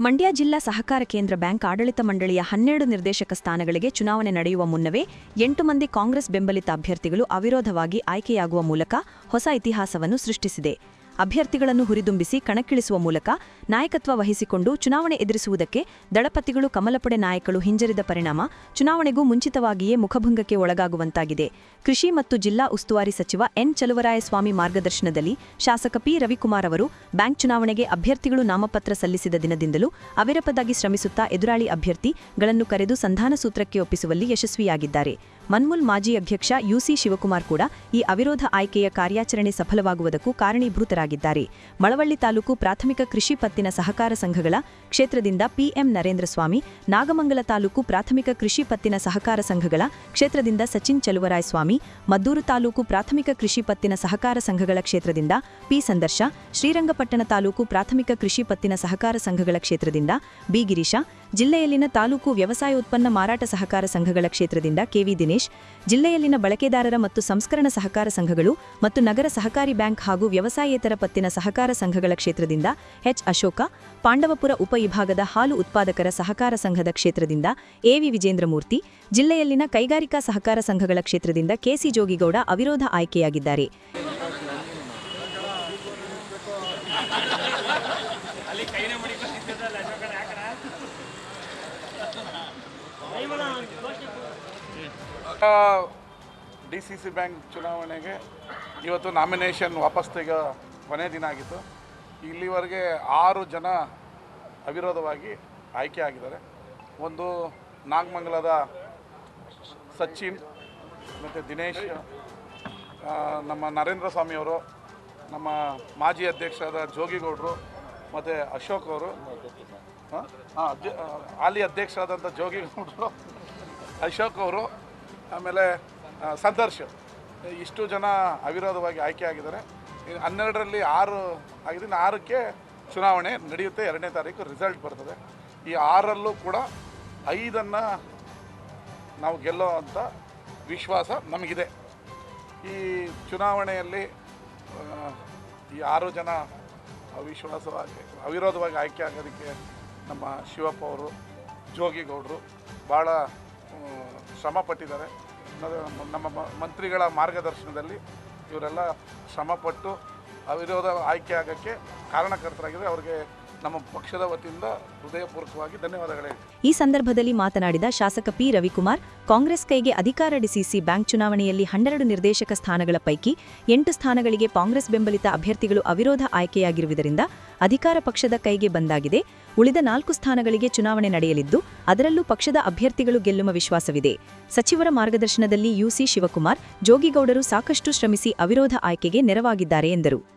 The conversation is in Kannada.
ಮಂಡ್ಯ ಜಿಲ್ಲಾ ಸಹಕಾರ ಕೇಂದ್ರ ಬ್ಯಾಂಕ್ ಆಡಳಿತ ಮಂಡಳಿಯ ಹನ್ನೆರಡು ನಿರ್ದೇಶಕ ಸ್ಥಾನಗಳಿಗೆ ಚುನಾವಣೆ ನಡೆಯುವ ಮುನ್ನವೇ ಎಂಟು ಮಂದಿ ಕಾಂಗ್ರೆಸ್ ಬೆಂಬಲಿತ ಅಭ್ಯರ್ಥಿಗಳು ಅವಿರೋಧವಾಗಿ ಆಯ್ಕೆಯಾಗುವ ಮೂಲಕ ಹೊಸ ಇತಿಹಾಸವನ್ನು ಸೃಷ್ಟಿಸಿದೆ. ಅಭ್ಯರ್ಥಿಗಳನ್ನು ಹುರಿದುಂಬಿಸಿ ಕಣಕ್ಕಿಳಿಸುವ ಮೂಲಕ ನಾಯಕತ್ವ ವಹಿಸಿಕೊಂಡು ಚುನಾವಣೆ ಎದುರಿಸುವುದಕ್ಕೆ ದಳಪತಿಗಳು ಕಮಲಪಡೆ ನಾಯಕರು ಹಿಂಜರಿದ ಪರಿಣಾಮ ಚುನಾವಣೆಗೂ ಮುಂಚಿತವಾಗಿಯೇ ಮುಖಭಂಗಕ್ಕೆ ಒಳಗಾಗುವಂತಾಗಿದೆ. ಕೃಷಿ ಮತ್ತು ಜಿಲ್ಲಾ ಉಸ್ತುವಾರಿ ಸಚಿವ ಎನ್ ಚಲುವರಾಯಸ್ವಾಮಿ ಮಾರ್ಗದರ್ಶನದಲ್ಲಿ ಶಾಸಕ ಪಿ ರವಿಕುಮಾರ್ ಅವರು ಬ್ಯಾಂಕ್ ಚುನಾವಣೆಗೆ ಅಭ್ಯರ್ಥಿಗಳು ನಾಮಪತ್ರ ಸಲ್ಲಿಸಿದ ದಿನದಿಂದಲೂ ಅವಿರಪದಾಗಿ ಶ್ರಮಿಸುತ್ತಾ ಎದುರಾಳಿ ಅಭ್ಯರ್ಥಿಗಳನ್ನು ಕರೆದು ಸಂಧಾನ ಸೂತ್ರಕ್ಕೆ ಒಪ್ಪಿಸುವಲ್ಲಿ ಯಶಸ್ವಿಯಾಗಿದ್ದಾರೆ. ಮನ್ಮುಲ್ ಮಾಜಿ ಅಧ್ಯಕ್ಷ ಯುಸಿ ಶಿವಕುಮಾರ್ ಕೂಡ ಈ ಅವಿರೋಧ ಆಯ್ಕೆಯ ಕಾರ್ಯಾಚರಣೆ ಸಫಲವಾಗುವುದಕ್ಕೂ ಕಾರಣೀಭೂತರಾಗಿದ್ದಾರೆ. ಮಳವಳ್ಳಿ ತಾಲೂಕು ಪ್ರಾಥಮಿಕ ಕೃಷಿ ಪತ್ತಿನ ಸಹಕಾರ ಸಂಘಗಳ ಕ್ಷೇತ್ರದಿಂದ ಪಿಎಂ ನರೇಂದ್ರ ಸ್ವಾಮಿ, ನಾಗಮಂಗಲ ತಾಲೂಕು ಪ್ರಾಥಮಿಕ ಕೃಷಿ ಪತ್ತಿನ ಸಹಕಾರ ಸಂಘಗಳ ಕ್ಷೇತ್ರದಿಂದ ಸಚಿನ್ ಚಲುವರಾಯ ಸ್ವಾಮಿ, ಮದ್ದೂರು ತಾಲೂಕು ಪ್ರಾಥಮಿಕ ಕೃಷಿ ಪತ್ತಿನ ಸಹಕಾರ ಸಂಘಗಳ ಕ್ಷೇತ್ರದಿಂದ ಪಿ ಸಂದರ್ಶ, ಶ್ರೀರಂಗಪಟ್ಟಣ ತಾಲೂಕು ಪ್ರಾಥಮಿಕ ಕೃಷಿ ಪತ್ತಿನ ಸಹಕಾರ ಸಂಘಗಳ ಕ್ಷೇತ್ರದಿಂದ ಬಿ ಗಿರೀಶ ಜಿಲ್ಲೆಯಲ್ಲಿನ ತಾಲೂಕು ವ್ಯವಸಾಯ ಉತ್ಪನ್ನ ಮಾರಾಟ ಸಹಕಾರ ಸಂಘಗಳ ಕ್ಷೇತ್ರದಿಂದ ಕೆವಿ ದಿನೇಶ್, ಜಿಲ್ಲೆಯಲ್ಲಿನ ಬಳಕೆದಾರರ ಮತ್ತು ಸಂಸ್ಕರಣ ಸಹಕಾರ ಸಂಘಗಳು ಮತ್ತು ನಗರ ಸಹಕಾರಿ ಬ್ಯಾಂಕ್ ಹಾಗೂ ವ್ಯವಸಾಯೇತರ ಪತ್ತಿನ ಸಹಕಾರ ಸಂಘಗಳ ಕ್ಷೇತ್ರದಿಂದ ಎಚ್ ಅಶೋಕ, ಪಾಂಡವಪುರ ಉಪವಿಭಾಗದ ಹಾಲು ಉತ್ಪಾದಕರ ಸಹಕಾರ ಸಂಘದ ಕ್ಷೇತ್ರದಿಂದ ಎವಿ ವಿಜೇಂದ್ರಮೂರ್ತಿ, ಜಿಲ್ಲೆಯಲ್ಲಿನ ಕೈಗಾರಿಕಾ ಸಹಕಾರ ಸಂಘಗಳ ಕ್ಷೇತ್ರದಿಂದ ಕೆಸಿ ಜೋಗಿಗೌಡ ಅವಿರೋಧ ಆಯ್ಕೆಯಾಗಿದ್ದಾರೆ. ಡಿ ಸಿ ಸಿ ಬ್ಯಾಂಕ್ ಚುನಾವಣೆಗೆ ಇವತ್ತು ನಾಮಿನೇಷನ್ ವಾಪಸ್ ತೆಗ ಕೊನೆ ದಿನ ಆಗಿತ್ತು. ಇಲ್ಲಿವರೆಗೆ ಆರು ಜನ ಅವಿರೋಧವಾಗಿ ಆಯ್ಕೆ ಆಗಿದ್ದಾರೆ. ಒಂದು ನಾಗಮಂಗಲದ ಸಚಿನ್ ಮತ್ತು ದಿನೇಶ್ ನಮ್ಮ ನರೇಂದ್ರ ಸ್ವಾಮಿಯವರು ನಮ್ಮ ಮಾಜಿ ಅಧ್ಯಕ್ಷರಾದ ಜೋಗಿಗೌಡರು ಮತ್ತು ಅಶೋಕ್ ಅವರು, ಹಾಂ? ಅಧ್ಯ ಹಾಲಿ ಅಧ್ಯಕ್ಷರಾದಂಥ ಜೋಗಿಗೌಡರು, ಅಶೋಕ್ ಅವರು ಆಮೇಲೆ ಸಂದರ್ಶ್. ಇಷ್ಟು ಜನ ಅವಿರೋಧವಾಗಿ ಆಯ್ಕೆ ಆಗಿದ್ದಾರೆ. ಹನ್ನೆರಡರಲ್ಲಿ ಆರು ಆಗಿದೆ. ಆರಕ್ಕೆ ಚುನಾವಣೆ ನಡೆಯುತ್ತೆ. ಎರಡನೇ ತಾರೀಕು ರಿಸಲ್ಟ್ ಬರ್ತದೆ. ಈ ಆರಲ್ಲೂ ಕೂಡ ಐದನ್ನು ನಾವು ಗೆಲ್ಲೋ ಅಂಥ ವಿಶ್ವಾಸ ನಮಗಿದೆ. ಈ ಚುನಾವಣೆಯಲ್ಲಿ ಈ ಆರು ಜನ ಅವಿಶ್ವಾಸವಾಗಿ, ಅವಿರೋಧವಾಗಿ ಆಯ್ಕೆ ಆಗೋದಕ್ಕೆ ನಮ್ಮ ಶಿವಪ್ಪ ಅವರು, ಜೋಗಿಗೌಡರು ಭಾಳ ಶ್ರಮ ಪಟ್ಟಿದ್ದಾರೆ. ನಮ್ಮ- ಮಂತ್ರಿಗಳ ಮಾರ್ಗದರ್ಶನದಲ್ಲಿ ಇವರೆಲ್ಲ ಶ್ರಮಪಟ್ಟು ಅವಿರೋಧ ಆಯ್ಕೆ ಆಗೋಕ್ಕೆ ಕಾರಣಕರ್ತರಾಗಿದ್ದಾರೆ ಅವರಿಗೆ ನಮ್ಮ ಪಕ್ಷದ ವತಿಯಿಂದ ಹೃದಯಪೂರ್ವಕವಾಗಿ ಧನ್ಯವಾದಗಳು. ಈ ಸಂದರ್ಭದಲ್ಲಿ ಮಾತನಾಡಿದ ಶಾಸಕ ಪಿ ರವಿಕುಮಾರ್, ಕಾಂಗ್ರೆಸ್ ಕೈಗೆ ಅಧಿಕಾರ ಡಿಸಿಸಿ ಬ್ಯಾಂಕ್ ಚುನಾವಣೆಯಲ್ಲಿ ಹನ್ನೆರಡು ನಿರ್ದೇಶಕ ಸ್ಥಾನಗಳ ಪೈಕಿ ಎಂಟು ಸ್ಥಾನಗಳಿಗೆ ಕಾಂಗ್ರೆಸ್ ಬೆಂಬಲಿತ ಅಭ್ಯರ್ಥಿಗಳು ಅವಿರೋಧ ಆಯ್ಕೆಯಾಗಿರುವುದರಿಂದ ಅಧಿಕಾರ ಪಕ್ಷದ ಕೈಗೆ ಬಂದಾಗಿದೆ. ಉಳಿದ ನಾಲ್ಕು ಸ್ಥಾನಗಳಿಗೆ ಚುನಾವಣೆ ನಡೆಯಲಿದ್ದು, ಅದರಲ್ಲೂ ಪಕ್ಷದ ಅಭ್ಯರ್ಥಿಗಳು ಗೆಲ್ಲುವ ವಿಶ್ವಾಸವಿದೆ. ಸಚಿವರ ಮಾರ್ಗದರ್ಶನದಲ್ಲಿ ಯುಸಿ ಶಿವಕುಮಾರ್, ಜೋಗಿಗೌಡರು ಸಾಕಷ್ಟು ಶ್ರಮಿಸಿ ಅವಿರೋಧ ಆಯ್ಕೆಗೆ ನೆರವಾಗಿದ್ದಾರೆ ಎಂದರು.